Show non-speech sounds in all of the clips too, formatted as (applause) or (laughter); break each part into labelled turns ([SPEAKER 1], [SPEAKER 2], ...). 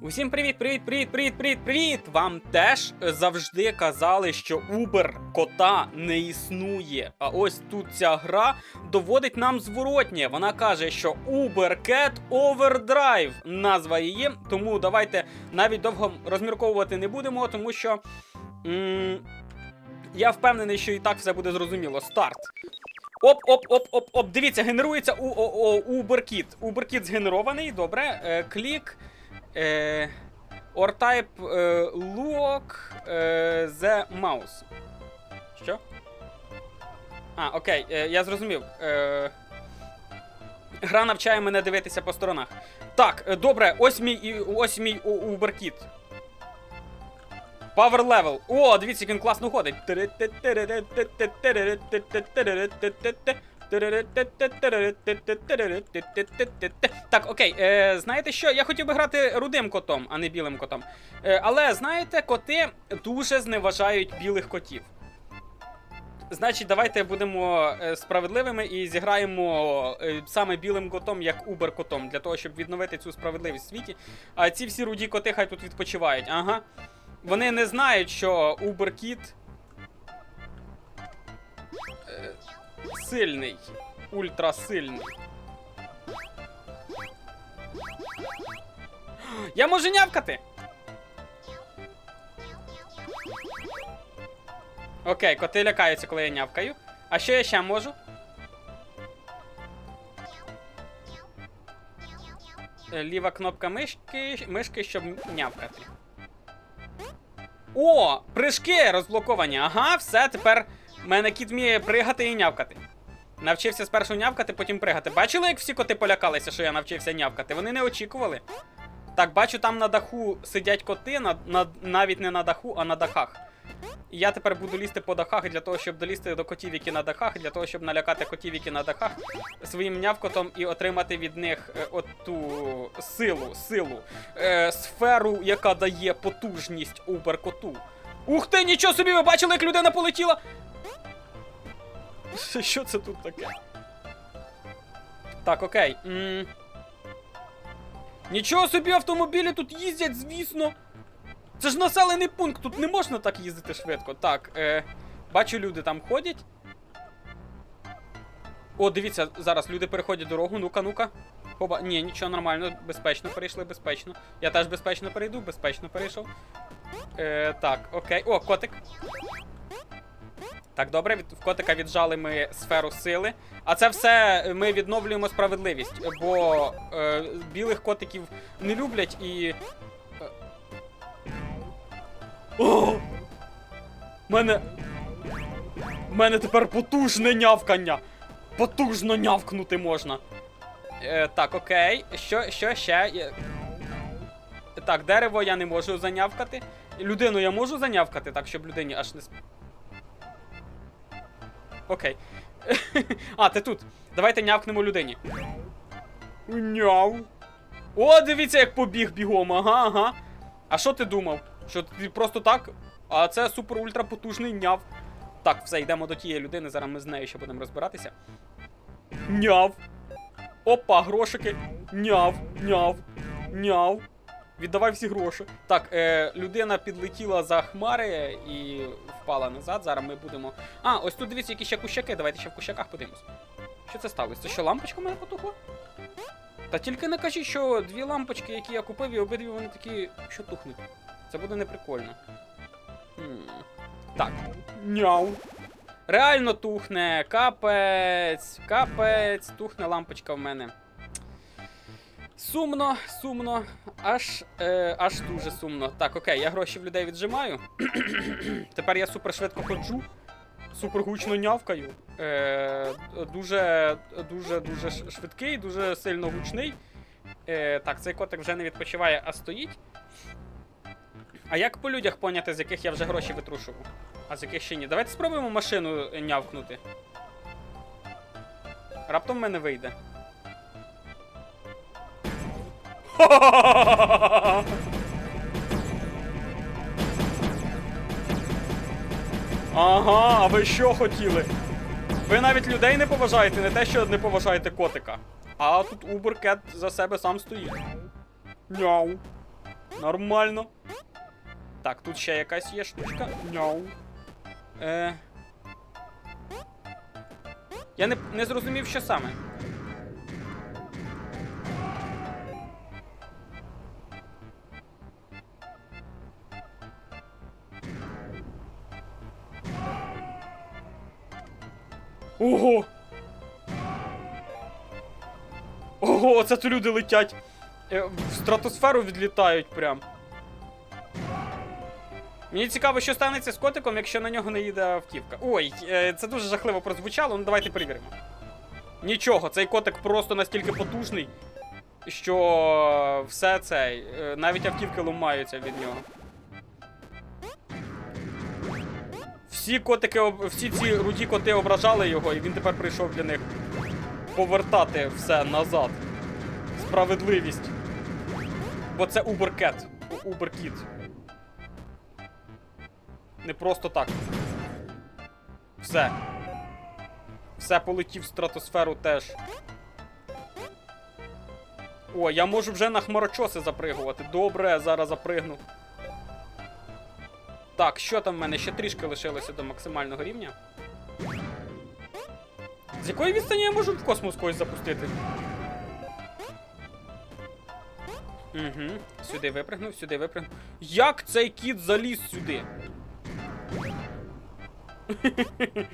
[SPEAKER 1] Усім привіт, привіт, привіт, привіт, привіт, привіт! Вам теж завжди казали, що Uber кота не існує. А ось тут ця гра доводить нам зворотнє. Вона каже, що Uber Cat Overdrive назва її. Тому давайте навіть довго розмірковувати не будемо, тому що. м я впевнений, що і так все буде зрозуміло. Старт. Оп, оп, оп, оп, оп. Дивіться, генерується у, о, о, UberKit. UberKit згенерований, добре. Е, клік. Е, or type е, look е, the mouse. Що? А, окей, е, я зрозумів. Е, гра навчає мене дивитися по сторонах. Так, е, добре, ось мій, ось мій у- UberKit. Power level. О, дивіться, як він класно ходить. Так, окей, е, знаєте що? Я хотів би грати рудим котом, а не білим котом. Е, але знаєте, коти дуже зневажають білих котів. Значить, давайте будемо е, справедливими і зіграємо е, саме білим котом, як Убер котом, для того, щоб відновити цю справедливість в світі. А ці всі руді коти хай тут відпочивають. Ага. Вони не знають, що Уберкіт сильний, ультрасильний. Я можу нявкати! Окей, коти лякаються, коли я нявкаю. А що я ще можу? Е, Ліва кнопка мишки, мишки, щоб нявкати. О, прыжки розблоковані. Ага, все, тепер мене кіт вміє пригати і нявкати. Навчився спершу нявкати, потім пригати. Бачили, як всі коти полякалися, що я навчився нявкати? Вони не очікували. Так, бачу, там на даху сидять коти, на, на, навіть не на даху, а на дахах. І я тепер буду лізти по дахах для того, щоб долізти до котів, які на дахах, для того, щоб налякати котів, які на дахах, своїм нявкотом і отримати від них е, оту силу, силу, е, сферу, яка дає потужність уберкоту. Ух ти, нічого собі, ви бачили, як людина полетіла? Що це тут таке? Так, окей. м Нічого собі автомобілі тут їздять, звісно. Це ж населений пункт, тут не можна так їздити швидко. Так, е, бачу, люди там ходять. О, дивіться, зараз люди переходять дорогу. Ну-ка, ну-ка. Хоба. Ні, нічого нормально, безпечно перейшли, безпечно. Я теж безпечно перейду, безпечно перейшов. Е, так, окей. О, котик. Так, добре, від, в котика віджали ми сферу сили. А це все ми відновлюємо справедливість, бо е, білих котиків не люблять і. е, О! Мене. Мене тепер потужне нявкання. Потужно нявкнути можна. Е, так, окей. Що, що ще? Є- Так, дерево я не можу занявкати. Людину я можу занявкати, так, щоб людині аж не. Окей. (laughs) а, ти тут. Давайте нявкнемо людині. Няв. О, дивіться, як побіг бігом. Ага, ага. А що ти думав? Що ти просто так? А це супер ультра потужний няв. Так, все, йдемо до тієї людини, зараз ми з нею ще будемо розбиратися. Няв. Опа, грошики. Няв, няв, няв. Віддавай всі гроші. Так, е, людина підлетіла за хмари і впала назад. Зараз ми будемо. А, ось тут дивіться, які ще кущаки. Давайте ще в кущаках подивимось. Що це сталося? Це що, лампочка в мене потухла? Та тільки не кажіть, що дві лампочки, які я купив, і обидві вони такі, що тухнуть. Це буде неприкольно. Хм. Так. Няу. Реально тухне. Капець. Капець. Тухне лампочка в мене. Сумно, сумно. Аж е, аж дуже сумно. Так, окей, я гроші в людей віджимаю. (clears throat) Тепер я супер швидко ходжу. Супер гучно нявкаю. Е, дуже, дуже, дуже швидкий, дуже сильно гучний. Е, так, цей котик вже не відпочиває, а стоїть. А як по людях поняти, з яких я вже гроші витрушував? А з яких ще ні? Давайте спробуємо машину нявкнути. Раптом в мене вийде. (laughs) Ага, а ви що хотіли? Ви навіть людей не поважаєте, не те, що не поважаєте котика. А тут Уберкет за себе сам стоїть. Няу. Нормально. Так, тут ще якась є штучка. Няу. Е... Я не, не зрозумів, що саме. Ого! Ого, це тут люди летять. Е, В стратосферу відлітають прям. Мені цікаво, що станеться з котиком, якщо на нього не їде автівка. Ой, е, це дуже жахливо прозвучало, ну давайте перевіримо. Нічого, цей котик просто настільки потужний, що все це, е, навіть автівки ломаються від нього. Всі котики, всі ці руді коти ображали його, і він тепер прийшов для них повертати все назад. Справедливість. Бо це Уберкет. Уберкіт. Не просто так. Все. Все полетів в стратосферу теж. О, я можу вже на хмарочоси запригувати. Добре, зараз запригну. Так, що там в мене? Ще трішки лишилося до максимального рівня. З якої відстані я можу в космос когось запустити? Угу. Сюди випригнув, сюди випригнув. Як цей кіт заліз сюди? (laughs)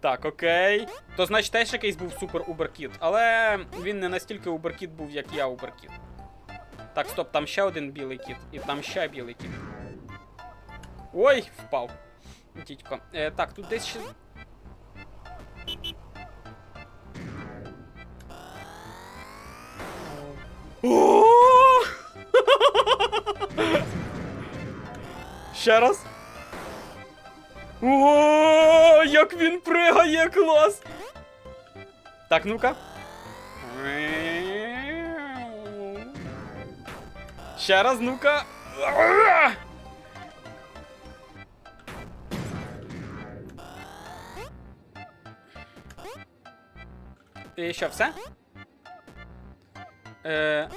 [SPEAKER 1] так, окей. То значить теж якийсь був супер уберкіт. Але він не настільки уберкіт був, як я уберкіт. Так, стоп, там ще один білий кіт. І там ще білий кіт. Ой, впав. Дідько. Е, так, тут десь ще. (laughs) Ще раз. О, як він пригає, клас! Так, ну-ка. Ще раз, ну-ка. І що, все? Е...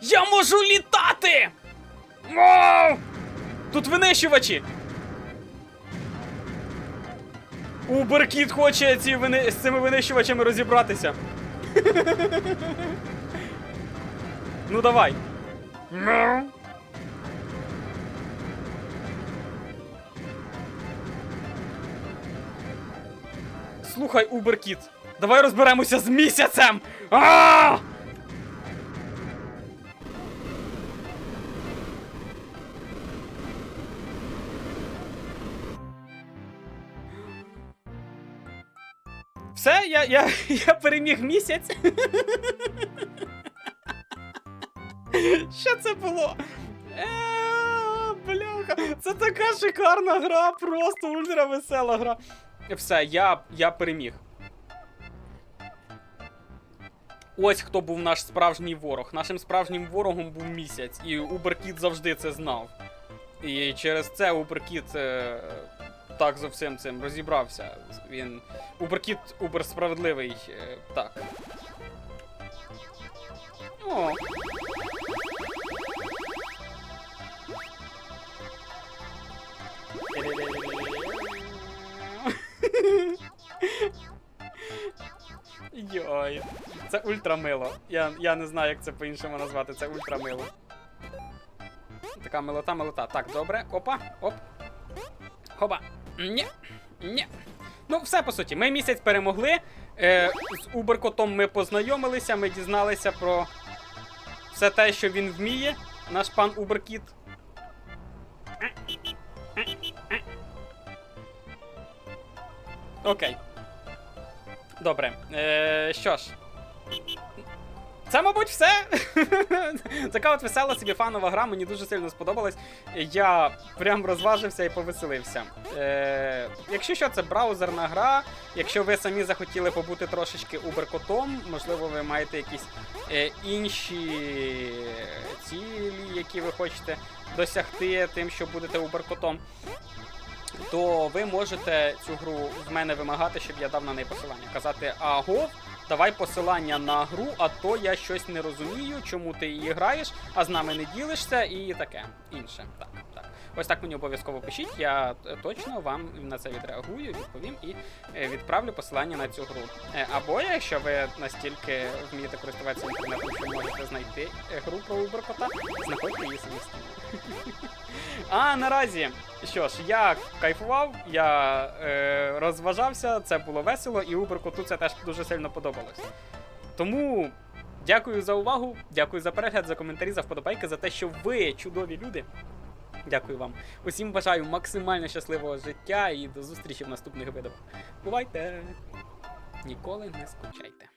[SPEAKER 1] Я можу літати! Вау! Тут винищувачі! Уберкіт хоче ці вини... з цими винищувачами розібратися. (laughs) ну давай. Мяу. Слухай, Уберкіт, давай розберемося з місяцем! А! Все, я, я, (laughs) я переміг місяць. (laughs) Що це було? Е, Бляха, це така шикарна гра, просто ультра весела гра. Все, я, я переміг. Ось хто був наш справжній ворог. Нашим справжнім ворогом був місяць, і Уберкіт завжди це знав. І через це Уберкіт е, так зо всім цим розібрався. Він. Уберкіт Убер справедливий. Е, так. О. це ультрамило. Я, я не знаю, як це по-іншому назвати. Це ультрамило. Така милота, милота. Так, добре. Опа, оп. Хоба. Ні. Ні. Ну, все по суті. Ми місяць перемогли. Е, з Уберкотом ми познайомилися, ми дізналися про все те, що він вміє, наш пан Уберкіт. Окей. Добре. Е, що ж. Це, мабуть, все. (laughs) така от весела собі фанова гра, мені дуже сильно сподобалась. Я прям розважився і повеселився. Е, якщо що, це браузерна гра. Якщо ви самі захотіли побути трошечки уберкотом, можливо, ви маєте якісь е, інші цілі, які ви хочете досягти тим, що будете уберкотом, то ви можете цю гру в мене вимагати, щоб я дав на неї посилання. Казати, аго, давай посилання на гру, а то я щось не розумію, чому ти її граєш, а з нами не ділишся, і таке інше. Так, так. Ось так мені обов'язково пишіть. Я е, точно вам на це відреагую, відповім і е, відправлю посилання на цю гру. Е, Або якщо ви настільки вмієте користуватися інтернетом, що можете знайти гру про Уберкота, знаходьте її самостійно. (laughs) А наразі, що ж, я кайфував, я розважався, це було весело, і Уберкоту це теж дуже сильно подобалось. Тому дякую за увагу, дякую за перегляд, за коментарі, за вподобайки, за те, що ви чудові люди. Дякую вам. Усім бажаю максимально щасливого життя і до зустрічі в наступних видах. Бувайте! Ніколи не скучайте.